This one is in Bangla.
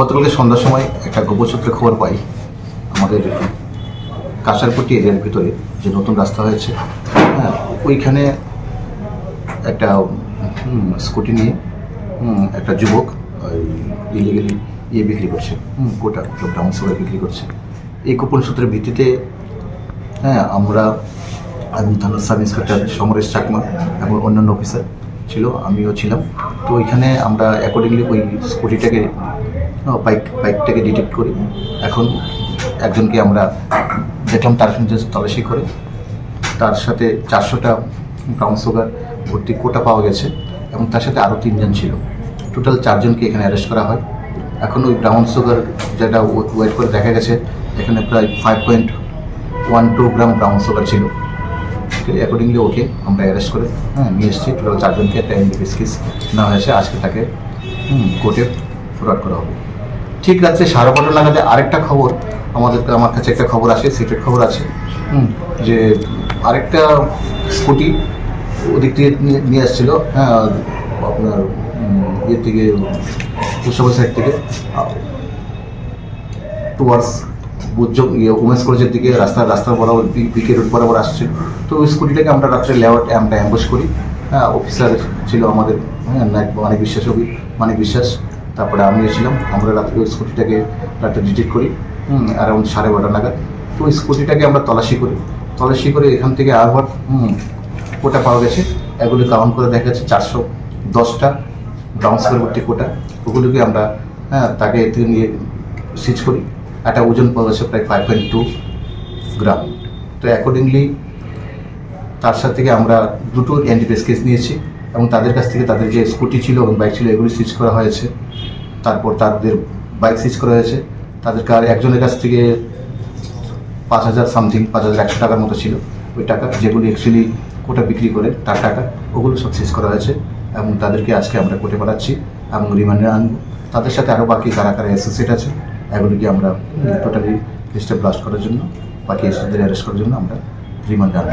গতকালকে সন্ধ্যার সময় একটা গোপসূত্রে খবর পাই। আমাদের কাঁসারপট্টি এরিয়ার ভিতরে যে নতুন রাস্তা হয়েছে হ্যাঁ ওইখানে একটা স্কুটি নিয়ে একটা যুবক ইলিগালি ইয়ে বিক্রি করছে কোটা ব্রাউন সুগার বিক্রি করছে। এই গোপন সূত্রের ভিত্তিতে হ্যাঁ আমরা আমি থানার সাব ইন্সপেক্টর সমরেশ চাকমা এবং অন্যান্য অফিসার ছিল, আমিও ছিলাম। তো ওইখানে আমরা অ্যাকর্ডিংলি ওই স্কুটিটাকে বাইক বাইকটাকে ডিটেক্ট করি। এখন একজনকে আমরা দেখলাম, তার সঙ্গে তল্লাশি করে। তার সাথে চারশোটা ব্রাউন সুগার ভর্তি কোটা পাওয়া গেছে এবং তার সাথে আরও তিনজন ছিল। টোটাল চারজনকে এখানে অ্যারেস্ট করা হয়। এখন ওই ব্রাউন সুগার যেটা ওয়েট করে দেখা গেছে, এখানে প্রায় five point one two gram brown sugar ছিল। অ্যাকর্ডিংলি ওকে আমরা অ্যারেস্ট করে হ্যাঁ নিয়ে এসেছি। টোটাল চারজনকে একটা এনডিপিএস কেস নেওয়া হয়েছে। আজকে তাকে কোর্টে ফরওয়ার্ড করা হবে। ঠিক রাত্রে সাড়ে বারোটা নাগাদে আরেকটা খবর আমাদের আমার কাছে একটা খবর আছে সিক্রেট খবর আছে। হুম, যে আরেকটা স্কুটি ওদিক থেকে নিয়ে- আসছিল হ্যাঁ আপনার ইয়ে থেকে পুষ্পা সাইড থেকে টুয়ার্ডস বুজ্জং ইয়ে উমেন্স কলেজের দিকে রাস্তা রাস্তার বরাবর পিকে রোড বরাবর আসছে। তো ওই স্কুটিটাকে আমরা রাত্রে লেআউট আমরা অ্যাম্বুশ করি। হ্যাঁ অফিসার ছিল আমাদের হ্যাঁ মানিক বিশ্বাস অভি মানিক বিশ্বাস। তারপরে আমি ছিলাম আমরা রাত্রে ওই স্কুটিটাকে রাত্রে ডিটেক্ট করি অ্যারাউন্ড সাড়ে বারোটা নাগাদ। তো ওই স্কুটিটাকে আমরা তলাশি করি। তলাশি করে এখান থেকে আবার কোটা পাওয়া গেছে। এগুলি কাউন্ট করে দেখা যাচ্ছে চারশো দশটা ব্রাউন সুগার কোটা। ওগুলোকে আমরা হ্যাঁ তাকে এতে নিয়ে সিজ করি। একটা ওজন পাওয়া গেছে প্রায় ফাইভ পয়েন্ট টু গ্রাম তো অ্যাকর্ডিংলি তার সাথে আমরা দুটো অ্যান্টিপেস কেস নিয়েছি। এবং তাদের কাছ থেকে তাদের যে স্কুটি ছিল এবং বাইক ছিল, এগুলি সিজ করা হয়েছে। তারপর তাদের বাইক সিজ করা হয়েছে। তাদের কার একজনের কাছ থেকে পাঁচ হাজার সামথিং পাঁচ হাজার একশো টাকার মতো ছিল। ওই টাকা যেগুলি অ্যাকচুয়ালি কোটা বিক্রি করে তার টাকা, ওগুলো সব সিজ করা হয়েছে। এবং তাদেরকে আজকে আমরা কোর্টে পাঠাচ্ছি এবং রিমান্ডে আনব। তাদের সাথে আরও বাকি কারা কারা অ্যাসোসিয়েট আছে, এগুলিকে আমরা টোটালি লিস্টে ব্লাস্ট করার জন্য বাকি এসেদের অ্যারেস্ট করার জন্য আমরা রিমান্ডে আনব।